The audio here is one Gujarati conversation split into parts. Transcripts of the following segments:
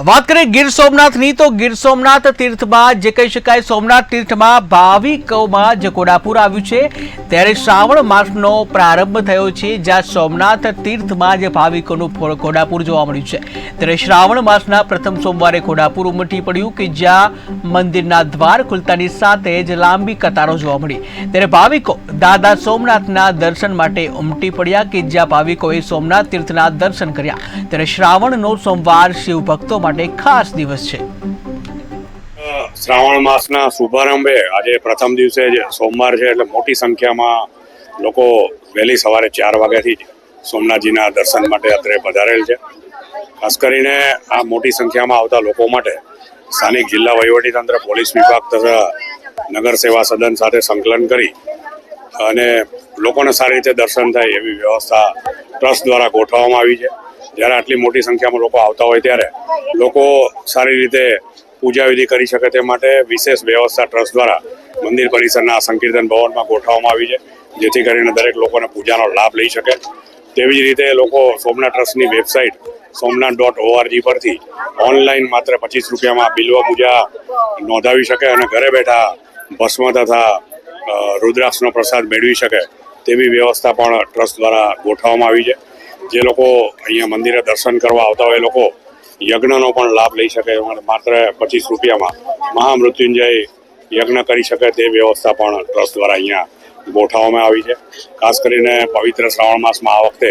વાત કરીએ ગીર સોમનાથની, તો ગીર સોમનાથ તીર્થમાં જે કહી શકાય સોમનાથ તીર્થમાં ભાવિકોમાં જે કોડાપુર આવ્યું છે. ત્યારે શ્રાવણ માસનો પ્રારંભ થયો છે, જ્યાં સોમનાથ તીર્થમાં જે ભાવિકોનું કોડાપુર જોવા મળ્યું છે. ત્યારે શ્રાવણ માસના પ્રથમ સોમવારે કોડાપુર ઉમટી પડ્યું કે જ્યાં મંદિરના દ્વાર ખુલતાની સાથે જ લાંબી કતારો જોવા મળી. ત્યારે ભાવિકો દાદા સોમનાથના દર્શન માટે ઉમટી પડ્યા કે જ્યાં ભાવિકોએ સોમનાથ તીર્થના દર્શન કર્યા. ત્યારે શ્રાવણનો સોમવાર શિવ ભક્તો માટે ખાસ દિવસ છે. શ્રાવણ માસના શુભારંભે આજે પ્રથમ દિવસે જ સોમવાર છે એટલે મોટી સંખ્યામાં લોકો વહેલી સવારે ચાર વાગ્યાથી જ સોમનાથજીના દર્શન માટે અત્રે પધારેલ છે. ખાસ કરીને આ મોટી સંખ્યામાં આવતા લોકો માટે સ્થાનિક જિલ્લા વહીવટીતંત્ર પોલીસ વિભાગ તથા નગર સેવા સદન સાથે સંકલન કરી અને લોકોને સારી રીતે દર્શન થાય એવી વ્યવસ્થા ટ્રસ્ટ દ્વારા ગોઠવવામાં આવી છે. જ્યારે આટલી મોટી સંખ્યામાં લોકો આવતા હોય ત્યારે લોકો સારી રીતે પૂજા વિધિ કરી શકે તે માટે વિશેષ વ્યવસ્થા ટ્રસ્ટ દ્વારા મંદિર પરિસરના સંકીર્તન ભવનમાં ગોઠવવામાં આવી છે, જેથી કરીને દરેક લોકોને પૂજાનો લાભ લઈ શકે. તેવી જ રીતે લોકો સોમનાથ ટ્રસ્ટની વેબસાઇટ સોમનાથ ડોટ ઓઆરજી પરથી ઓનલાઈન માત્ર પચીસ રૂપિયામાં બિલ્વ પૂજા નોંધાવી શકે અને ઘરે બેઠા ભસ્મ તથા રુદ્રાક્ષનો પ્રસાદ મેળવી શકે તેવી વ્યવસ્થા પણ ટ્રસ્ટ દ્વારા ગોઠવવામાં આવી છે. જે લોકો અહીંયા મંદિરે દર્શન કરવા આવતા હોય એ લોકો યજ્ઞનો પણ લાભ લઈ શકે માત્ર પચીસ રૂપિયામાં. મહામૃત્યુંજય યજ્ઞ કરી શકે તે વ્યવસ્થા પણ ટ્રસ્ટ દ્વારા અહીંયા ગોઠવવામાં આવી છે. ખાસ કરીને પવિત્ર શ્રાવણ માસમાં આ વખતે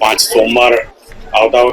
પાંચ સોમવાર આવતા